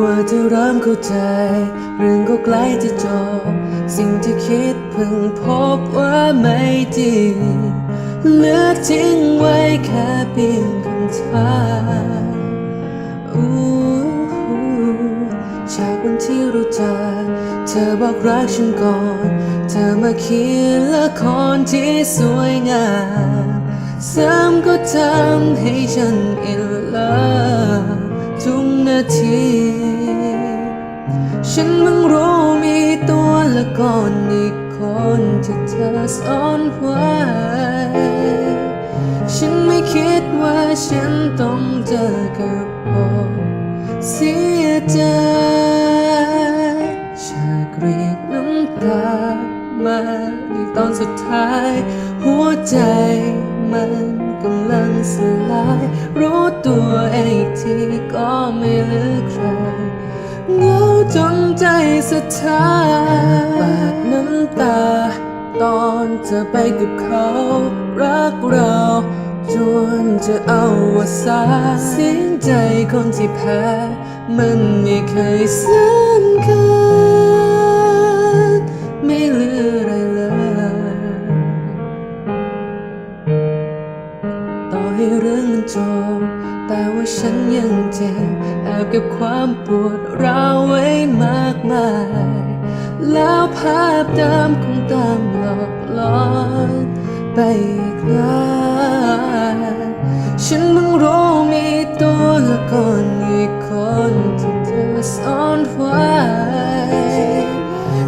กว่าจะเริ่มเข้าใจ เรื่องก็ใกล้จะจบ สิ่งที่คิดเพิ่งพบว่าไม่จริงเลือกทิ้งไว้แค่เพียงคำถามอู้หูจากวันที่เราเจอเธอบอกรักฉันก่อน เธอมาเขียนละครที่สวยงามซ้ำก็ทำให้ฉันอินเลิฟ นาที ฉันเพิ่งรู้มีตัวละครอีกคนที่เธอซ่อนไว้ฉันไม่คิดว่าฉันต้องเจอกับผมเสียใจชากรีดน้ำตามาในตอนสุดท้าย หัวใจมัน กำลังสลาย รู้ตัวเองอีกทีก็ไม่เหลือใครเหงาจนใจสะท้านปาดน้ำตา ตอนจะไปกับเขา รักเราจนจะเอาวสาเสียงใจคนที่แพ้ มันไม่เคยสำคัญ แต่ว่าฉันยังเจ็บแอบเก็บความปวดร้าวไว้มากมาย แล้วภาพเดิมคงตามหลอกหลอนไปอีกนานฉันเพิ่งรู้มีตัวละครอีกคนที่เธอซ่อนไว้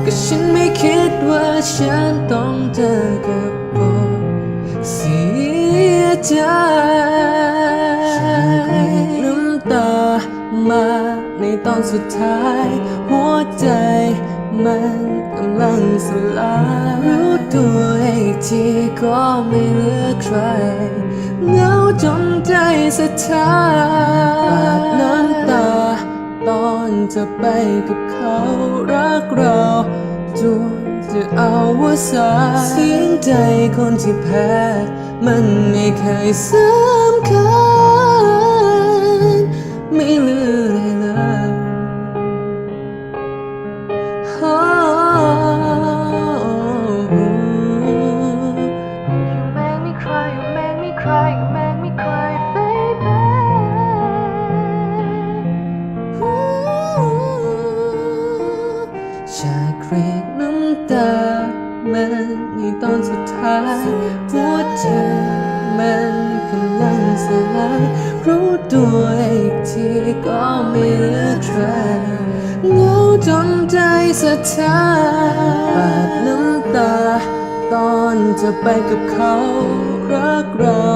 ก็ฉันไม่คิดว่าฉันต้องเจอกับบทเสียใจ มาในตอนสุดท้าย หัวใจมันกำลังสลายรู้ตัวอีกทีก็ไม่เหลือใครเหงาจนใจสะท้านปาดน้ำตา ตอนจะไปกับเขารักเราจนจะเอาว่าสาเสียงใจคนที่แพ้ มันไม่เคยสำ ครีดน้ำตา มันในตอนสุดท้ายหัวใจมันกำลังสลายรู้ตัวอีกทีก็ไม่เหลือใครเงาจนใจสะท้านปาดน้ำตา ตอนจะไปกับเขารักเรา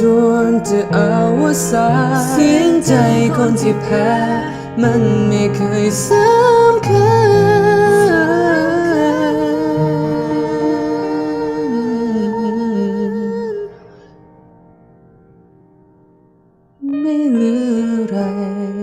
จนจะเอาว่าสาเสียงใจคนที่แพ้ มันไม่เคยสำคั ไม่เหลืออะไร